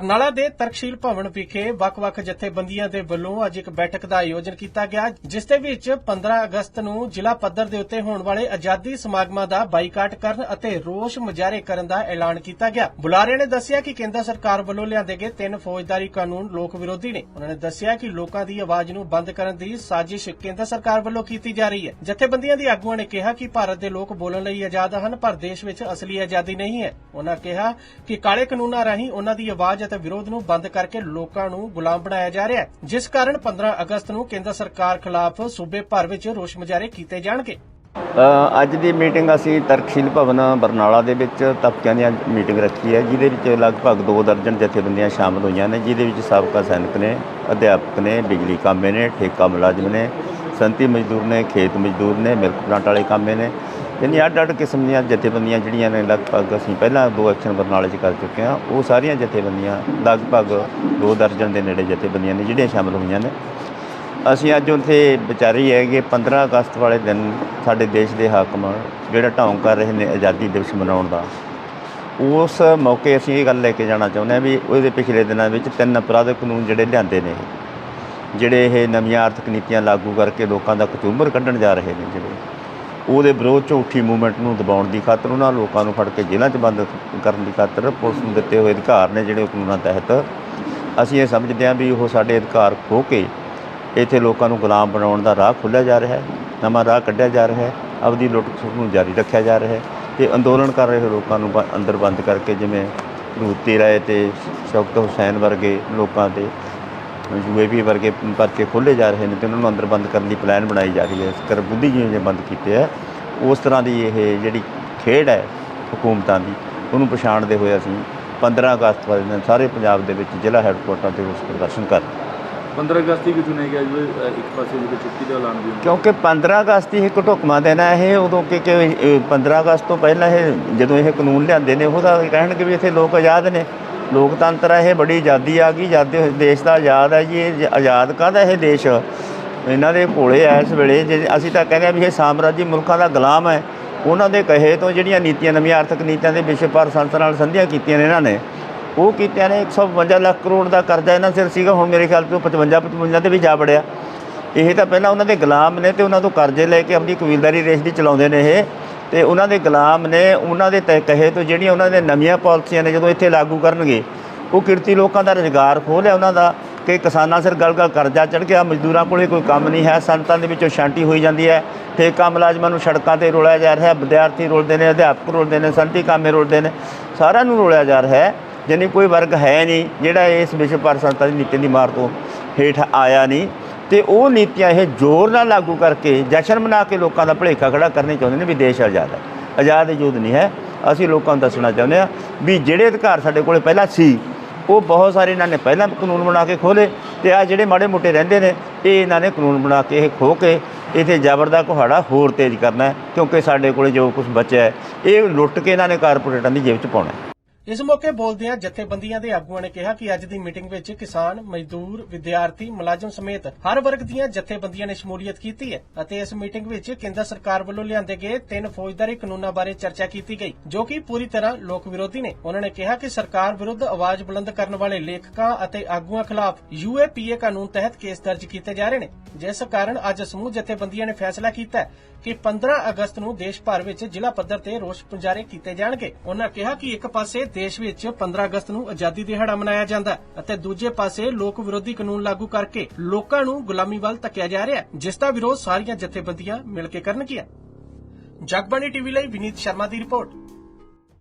ਬਰਨਾਲਾ ਦੇ ਤਰਕਸ਼ੀਲ ਭਵਨ ਵਿਖੇ ਵੱਖ-ਵੱਖ ਜਥੇਬੰਦੀਆਂ ਦੇ ਵੱਲੋਂ ਅੱਜ ਇੱਕ ਬੈਠਕ ਦਾ ਆਯੋਜਨ ਕੀਤਾ ਗਿਆ, ਜਿਸ ਦੇ ਵਿੱਚ 15 ਅਗਸਤ ਨੂੰ ਜ਼ਿਲ੍ਹਾ ਪੱਧਰ ਦੇ ਉੱਤੇ ਹੋਣ ਵਾਲੇ ਆਜ਼ਾਦੀ ਸਮਾਗਮਾਂ ਦਾ ਬਾਈਕਾਟ ਕਰਨ ਅਤੇ ਰੋਸ ਮੁਜ਼ਾਹਰੇ ਕਰਨ ਦਾ ਐਲਾਨ ਕੀਤਾ ਗਿਆ। ਬੁਲਾਰੇ ਨੇ ਦੱਸਿਆ ਕਿ ਕੇਂਦਰ ਸਰਕਾਰ ਵੱਲੋਂ ਲਿਆਂਦੇ ਗਏ ਤਿੰਨ ਫੌਜਦਾਰੀ ਕਾਨੂੰਨ ਲੋਕ ਵਿਰੋਧੀ ਨੇ। ਉਹਨਾਂ ਨੇ ਦੱਸਿਆ ਕਿ ਲੋਕਾਂ ਦੀ ਆਵਾਜ਼ ਨੂੰ ਬੰਦ ਕਰਨ ਦੀ ਸਾਜ਼ਿਸ਼ ਕੇਂਦਰ ਸਰਕਾਰ ਵੱਲੋਂ ਕੀਤੀ ਜਾ ਰਹੀ ਹੈ। ਜਥੇਬੰਦੀਆਂ ਦੀ ਆਗੂਆਂ ਨੇ ਕਿਹਾ ਕਿ ਭਾਰਤ ਦੇ ਲੋਕ ਬੋਲਣ ਲਈ ਆਜ਼ਾਦ ਹਨ, ਪਰ ਦੇਸ਼ ਵਿੱਚ ਅਸਲੀ ਆਜ਼ਾਦੀ ਨਹੀਂ ਹੈ। ਉਹਨਾਂ ਕਿਹਾ ਕਿ ਕਾਲੇ ਕਾਨੂੰਨਾਂ ਰਾਹੀਂ ਉਹਨਾਂ ਦੀ ਆਵਾਜ਼ ਅਤੇ ਵਿਰੋਧ ਨੂੰ ਬੰਦ ਕਰਕੇ ਲੋਕਾਂ ਨੂੰ ਗੁਲਾਮ ਬਣਾਇਆ ਜਾ ਰਿਹਾ ਹੈ। ਜਿਸ ਕਾਰਨ 15 ਅਗਸਤ ਨੂੰ ਕੇਂਦਰ ਸਰਕਾਰ ਖਿਲਾਫ ਸੂਬੇ ਭਰ ਵਿੱਚ ਰੋਸ ਮੁਜ਼ਾਹਰੇ ਕੀਤੇ ਜਾਣਗੇ। ਅੱਜ ਦੀ ਮੀਟਿੰਗ ਅਸੀਂ ਤਰਕਸ਼ੀਲ ਭਵਨ ਬਰਨਾਲਾ ਦੇ ਵਿੱਚ ਤਬਕਿਆਂ ਦੀ ਮੀਟਿੰਗ ਰੱਖੀ ਹੈ, ਜਿਹਦੇ ਵਿੱਚ ਲਗਭਗ 2 ਦਰਜਨ ਜਥੇਬੰਦੀਆਂ ਸ਼ਾਮਲ ਹੋਈਆਂ ਨੇ, ਜਿਹਦੇ ਵਿੱਚ ਸਾਬਕਾ ਸੈਨਿਕ ਨੇ, ਅਧਿਆਪਕ ਨੇ, ਬਿਜਲੀ ਕਾਮੇ ਨੇ, ਠੇਕਾ ਮੁਲਾਜ਼ਮ ਨੇ, ਸੰਤੀ ਮਜ਼ਦੂਰ ਨੇ, ਖੇਤ ਮਜ਼ਦੂਰ ਨੇ, ਮਿਲਕ ਪਲਾਂਟ ਵਾਲੇ ਕਾਮੇ ਨੇ ਯਾਨੀ ਅੱਡ ਅੱਡ ਕਿਸਮ ਦੀਆਂ ਜਥੇਬੰਦੀਆਂ ਜਿਹੜੀਆਂ ਨੇ ਲਗਭਗ ਅਸੀਂ ਪਹਿਲਾਂ ਦੋ ਐਕਸ਼ਨ ਬਰਨਾਲੇ 'ਚ ਕਰ ਚੁੱਕੇ ਹਾਂ, ਉਹ ਸਾਰੀਆਂ ਜਥੇਬੰਦੀਆਂ ਲਗਭਗ ਦੋ ਦਰਜਨ ਦੇ ਨੇੜੇ ਜਥੇਬੰਦੀਆਂ ਨੇ ਜਿਹੜੀਆਂ ਸ਼ਾਮਲ ਹੋਈਆਂ ਨੇ। ਅਸੀਂ ਅੱਜ ਉੱਥੇ ਵਿਚਾਰੀ ਹੈ ਕਿ 15 ਅਗਸਤ ਵਾਲੇ ਦਿਨ ਸਾਡੇ ਦੇਸ਼ ਦੇ ਹਾਕਮ ਜਿਹੜਾ ਢੌਂਗ ਕਰ ਰਹੇ ਨੇ ਆਜ਼ਾਦੀ ਦਿਵਸ ਮਨਾਉਣ ਦਾ, ਉਸ ਮੌਕੇ ਅਸੀਂ ਇਹ ਗੱਲ ਲੈ ਕੇ ਜਾਣਾ ਚਾਹੁੰਦੇ ਹਾਂ ਵੀ ਉਹਦੇ ਪਿਛਲੇ ਦਿਨਾਂ ਵਿੱਚ ਤਿੰਨ ਅਪਰਾਧਿਕ ਕਾਨੂੰਨ ਜਿਹੜੇ ਲਿਆਂਦੇ ਨੇ, ਜਿਹੜੇ ਇਹ ਨਵੀਆਂ ਆਰਥਿਕ ਨੀਤੀਆਂ ਲਾਗੂ ਕਰਕੇ ਲੋਕਾਂ ਦਾ ਕਚੂੰਬਰ ਕੱਢਣ ਜਾ ਰਹੇ ਨੇ ਜਿਹੜੇ। ਉਹਦੇ ਵਿਰੋਧ 'ਚ ਮੂਵਮੈਂਟ ਨੂੰ ਦਬਾਉਣ ਦੀ ਖਾਤਰ ਉਹਨਾਂ ਲੋਕਾਂ ਨੂੰ ਫੜ ਕੇ ਜੇਲ੍ਹਾਂ 'ਚ ਬੰਦ ਕਰਨ ਦੀ ਖਾਤਰ ਪੁਲਿਸ ਨੂੰ ਦਿੱਤੇ ਹੋਏ ਅਧਿਕਾਰ ਨੇ ਜਿਹੜੇ ਕਾਨੂੰਨਾਂ ਤਹਿਤ। ਅਸੀਂ ਇਹ ਸਮਝਦੇ ਹਾਂ ਵੀ ਉਹ ਸਾਡੇ ਅਧਿਕਾਰ ਖੋਹ ਕੇ ਇੱਥੇ ਲੋਕਾਂ ਨੂੰ ਗੁਲਾਮ ਬਣਾਉਣ ਦਾ ਰਾਹ ਖੁੱਲ੍ਹਿਆ ਜਾ ਰਿਹਾ ਹੈ, ਨਵਾਂ ਰਾਹ ਕੱਢਿਆ ਜਾ ਰਿਹਾ ਹੈ, ਆਪਦੀ ਲੁੱਟ ਖਸੁੱਟ ਨੂੰ ਜਾਰੀ ਰੱਖਿਆ ਜਾ ਰਿਹਾ ਹੈ ਤੇ ਅੰਦੋਲਨ ਕਰ ਰਹੇ ਲੋਕਾਂ ਨੂੰ ਬ- ਅੰਦਰ ਬੰਦ ਕਰਕੇ ਜਿਵੇਂ ਰੂਤੀ ਰਾਏ ਤੇ ਸ਼ੌਕਤ ਹੁਸੈਨ ਵਰਗੇ ਲੋਕਾਂ 'ਤੇ ਯੂਏਪੀ ਵਰਗੇ ਪਰਚੇ ਖੋਲ੍ਹੇ ਜਾ ਰਹੇ ਨੇ ਤੇ ਉਹਨਾਂ ਨੂੰ ਅੰਦਰ ਬੰਦ ਕਰਨ ਦੀ ਪਲਾਨ ਬਣਾਈ ਜਾ ਰਹੀ ਹੈ। ਕਰ ਬੁੱਧੀਜੀਵੀ ਨੇ ਬੰਦ ਕੀਤੇ ਹੈ ਉਸ ਤਰ੍ਹਾਂ ਦੀ ਇਹ ਜਿਹੜੀ ਖੇਡ ਹੈ ਹਕੂਮਤਾਂ ਦੀ ਉਹਨੂੰ ਪਛਾਣਦੇ ਹੋਏ ਅਸੀਂ 15 ਅਗਸਤ ਵਾਲੇ ਦਿਨ ਸਾਰੇ ਪੰਜਾਬ ਦੇ ਵਿੱਚ ਜ਼ਿਲ੍ਹਾ ਹੈੱਡਕੁਆਰਟਰ ਤੇ ਰੋਸ ਪ੍ਰਦਰਸ਼ਨ ਕਰ 15 ਅਗਸਤ ਹੀ ਕਿ ਚੁਣਿਆ ਗਿਆ ਜਿਵੇਂ ਅ, ਇੱਕ ਪਾਸੇ ਜਿਹਦੇ ਛੁੱਟੀ ਦਾ ਐਲਾਨ ਵੀ ਕਿਉਂਕਿ 15 ਅਗਸਤ ਹੀ ਇੱਕ ਢੁਕਮਾ ਦੇਣਾ ਇਹ ਉਦੋਂ ਕਿ ਕਿ ਅ, 15 ਅਗਸਤ ਤੋਂ ਪਹਿਲਾਂ ਇਹ ਜਦੋਂ ਇਹ ਕਾਨੂੰਨ ਲਿਆਂਦੇ ਨੇ ਉਹਦਾ ਕਹਿਣਗੇ ਵੀ ਇੱਥੇ ਲੋਕ ਆਜ਼ਾਦ ਨੇ। ਲੋਕਤੰਤਰ ਹੈ ਇਹ ਬੜੀ ਆਜ਼ਾਦੀ ਆ ਗਈ, ਆਜ਼ਾਦੀ ਦੇਸ਼ ਦਾ ਆਜ਼ਾਦ ਹੈ ਜੀ, ਇਹ ਆਜ਼ਾਦ ਕਾਹਦਾ ਇਹ ਦੇਸ਼? ਇਹਨਾਂ ਦੇ ਭੋਲੇ ਆ ਇਸ ਵੇਲੇ, ਜੇ ਅਸੀਂ ਤਾਂ ਕਹਿੰਦੇ ਆ ਵੀ ਇਹ ਸਾਮਰਾਜੀ ਮੁਲਕਾਂ ਦਾ ਗੁਲਾਮ ਹੈ। ਉਹਨਾਂ ਦੇ ਕਹੇ ਤੋਂ ਜਿਹੜੀਆਂ ਨੀਤੀਆਂ, ਨਵੀਆਂ ਆਰਥਿਕ ਨੀਤੀਆਂ ਦੇ ਵਿਸ਼ਵ ਭਰ ਸੰਸਥਾ ਨਾਲ ਸੰਧੀਆਂ ਕੀਤੀਆਂ ਨੇ ਇਹਨਾਂ ਨੇ, ਉਹ ਕੀਤਿਆਂ ਨੇ 152 ਲੱਖ ਕਰੋੜ ਦਾ ਕਰਜ਼ਾ ਇਹਨਾਂ ਸਿਰ ਸੀਗਾ, ਹੁਣ ਮੇਰੇ ਖਿਆਲ ਤੋਂ 55 55 ਤੇ ਵੀ ਜਾ ਵੜਿਆ। ਇਹ ਤਾਂ ਪਹਿਲਾਂ ਉਹਨਾਂ ਦੇ ਗੁਲਾਮ ਨੇ ਤੇ ਉਹਨਾਂ ਤੋਂ ਕਰਜ਼ੇ ਲੈ ਕੇ ਆਪਣੀ ਕਬੀਲਦਾਰੀ ਰੇਸ ਦੀ ਚਲਾਉਂਦੇ ਨੇ ਇਹ। ਤੇ ਉਹਨਾਂ ਦੇ ਗੁਲਾਮ ਨੇ ਉਹਨਾਂ ਦੇ ਤਹਿ ਕਹੇ ਤੋਂ ਜਿਹੜੀਆਂ ਉਹਨਾਂ ਦੇ ਨਵੀਆਂ ਪਾਲਿਸੀਆਂ ਨੇ ਜਦੋਂ ਇੱਥੇ ਲਾਗੂ ਕਰਨਗੇ, ਉਹ ਕਿਰਤੀ ਲੋਕਾਂ ਦਾ ਰੁਜ਼ਗਾਰ ਖੋਹ ਲਿਆ ਉਹਨਾਂ ਦਾ ਕਿ ਕਿਸਾਨਾਂ ਸਿਰ ਗਲ ਗਲ ਕਰਜ਼ਾ ਚੜ ਗਿਆ, ਮਜ਼ਦੂਰਾਂ ਕੋਲੇ ਕੋਈ ਕੰਮ ਨਹੀਂ ਹੈ ਸੰਤਾਂ ਦੇ ਵਿੱਚੋਂ ਸ਼ਾਂਤੀ ਹੋਈ ਜਾਂਦੀ ਹੈ, ਠੇਕਾ ਮੁਲਾਜ਼ਮਾਂ ਨੂੰ ਸੜਕਾਂ ਤੇ ਰੋਲਿਆ ਜਾ ਰਿਹਾ ਹੈ ਵਿਦਿਆਰਥੀ ਰੋਲਦੇ ਨੇ, ਅਧਿਆਪਕ ਰੋਲਦੇ ਨੇ, ਸੰਤੀ ਕਾਮੇ ਰੋਲਦੇ ਨੇ, ਸਾਰਿਆਂ ਨੂੰ ਰੋਲਿਆ ਜਾ ਰਿਹਾ ਹੈ ਜਾਣੀ ਕੋਈ ਵਰਗ ਹੈ ਨਹੀਂ, ਜਿਹੜਾ ਇਸ ਵਿਸ਼ਵ ਭਰ ਸੰਸਥਾ ਦੀ ਨੀਤੀ ਦੀ ਮਾਰ ਤੋਂ ਹੇਠ ਆਇਆ ਨਹੀਂ। ਤੇ ਉਹ ਨੀਤੀਆਂ ਇਹ ਜ਼ੋਰ ਨਾਲ ਲਾਗੂ ਕਰਕੇ ਜਸ਼ਨ ਮਨਾ ਕੇ ਲੋਕਾਂ ਦਾ ਭੁਲੇਖਾ ਖੜਾ ਕਰਨੇ ਚਾਹੁੰਦੇ ਨੇ ਵੀ ਦੇਸ਼ ਆਜ਼ਾਦ ਹੈ। ਆਜ਼ਾਦ ਯੁੱਧ ਨਹੀਂ ਹੈ। ਅਸੀਂ ਲੋਕਾਂ ਨੂੰ ਦੱਸਣਾ ਚਾਹੁੰਦੇ ਹਾਂ ਵੀ ਜਿਹੜੇ ਅਧਿਕਾਰ ਸਾਡੇ ਕੋਲੇ ਪਹਿਲਾਂ ਸੀ, ਉਹ ਬਹੁਤ ਸਾਰੇ ਇਹਨਾਂ ਨੇ ਪਹਿਲਾਂ ਕਾਨੂੰਨ ਬਣਾ ਕੇ ਖੋਲੇ ਤੇ ਆ ਜਿਹੜੇ ਮਾੜੇ ਮੋਟੇ ਰਹਿੰਦੇ ਨੇ, ਇਹ ਇਹਨਾਂ ਨੇ ਕਾਨੂੰਨ ਬਣਾ ਕੇ ਇਹ ਖੋ ਕੇ ਇਥੇ ਜ਼ਬਰ ਦਾ ਕੁਹਾੜਾ ਹੋਰ ਤੇਜ਼ ਕਰਨਾ ਕਿਉਂਕਿ ਸਾਡੇ ਕੋਲੇ ਜੋ ਕੁਝ ਬਚਿਆ ਹੈ, ਇਹ ਲੁੱਟ ਕੇ ਇਹਨਾਂ ਨੇ ਕਾਰਪੋਰੇਟਾਂ ਦੀ ਜੇਬ 'ਚ ਪਾਉਣਾ ਇਸ ਮੌਕੇ ਬੋਲਦਿਆਂ ਜਥੇਬੰਦੀਆਂ ਦੇ ਆਗੂਆਂ ਨੇ ਕਿਹਾ ਕਿ ਅੱਜ ਦੀ ਮੀਟਿੰਗ ਵਿੱਚ ਕਿਸਾਨ, ਮਜ਼ਦੂਰ, ਵਿਦਿਆਰਥੀ, ਮੁਲਾਜ਼ਮ ਸਮੇਤ ਹਰ ਵਰਗ ਦੀਆਂ ਜਥੇਬੰਦੀਆਂ ਨੇ ਸ਼ਮੂਲੀਅਤ ਕੀਤੀ ਹੈ ਅਤੇ ਇਸ ਮੀਟਿੰਗ ਵਿੱਚ ਕੇਂਦਰ ਸਰਕਾਰ ਵੱਲੋਂ ਲਿਆਂਦੇ ਗਏ ਤਿੰਨ ਫੌਜਦਾਰੀ ਕਾਨੂੰਨਾਂ ਬਾਰੇ ਚਰਚਾ ਕੀਤੀ ਗਈ ਜੋ ਕਿ ਪੂਰੀ ਤਰ੍ਹਾਂ ਲੋਕ ਵਿਰੋਧੀ ਨੇ। ਉਹਨਾਂ ਨੇ ਕਿਹਾ ਕਿ ਸਰਕਾਰ ਵਿਰੁੱਧ ਆਵਾਜ਼ ਬੁਲੰਦ ਕਰਨ ਵਾਲੇ ਲੇਖਕਾਂ ਅਤੇ ਆਗੂਆਂ ਖਿਲਾਫ ਯੂਏਪੀਏ ਕਾਨੂੰਨ ਤਹਿਤ ਕੇਸ ਦਰਜ ਕੀਤੇ ਜਾ ਰਹੇ ਨੇ ਜਿਸ ਕਾਰਨ ਅੱਜ ਸਮੂਹ ਜਥੇਬੰਦੀਆਂ ਨੇ ਫੈਸਲਾ ਕੀਤਾ ਕਿ 15 ਅਗਸਤ ਨੂੰ ਦੇਸ਼ ਭਰ ਵਿੱਚ ਜ਼ਿਲ੍ਹਾ ਪੱਧਰ ਤੇ ਰੋਸ ਮੁਜ਼ਾਹਰੇ ਕੀਤੇ ਜਾਣਗੇ। ਉਹਨਾਂ ਕਿਹਾ ਕਿ ਇੱਕ ਪਾਸੇ ਦੇਸ਼ ਵਿੱਚ 15 ਅਗਸਤ ਨੂੰ ਆਜ਼ਾਦੀ ਦਿਹਾੜਾ ਮਨਾਇਆ ਜਾਂਦਾ ਹੈ ਅਤੇ ਦੂਜੇ ਪਾਸੇ ਲੋਕ ਵਿਰੋਧੀ ਕਾਨੂੰਨ ਲਾਗੂ ਕਰਕੇ ਲੋਕਾਂ ਨੂੰ ਗੁਲਾਮੀ ਵੱਲ ਧੱਕਿਆ ਜਾ ਰਿਹਾ ਹੈ, ਜਿਸ ਦਾ ਵਿਰੋਧ ਸਾਰੀਆਂ ਜਥੇਬੰਦੀਆਂ ਮਿਲ ਕੇ ਕਰਨਗੀਆਂ। ਜਗਬਾਣੀ ਟੀਵੀ ਲਈ ਵਿਨੀਤ ਸ਼ਰਮਾ ਦੀ ਰਿਪੋਰਟ।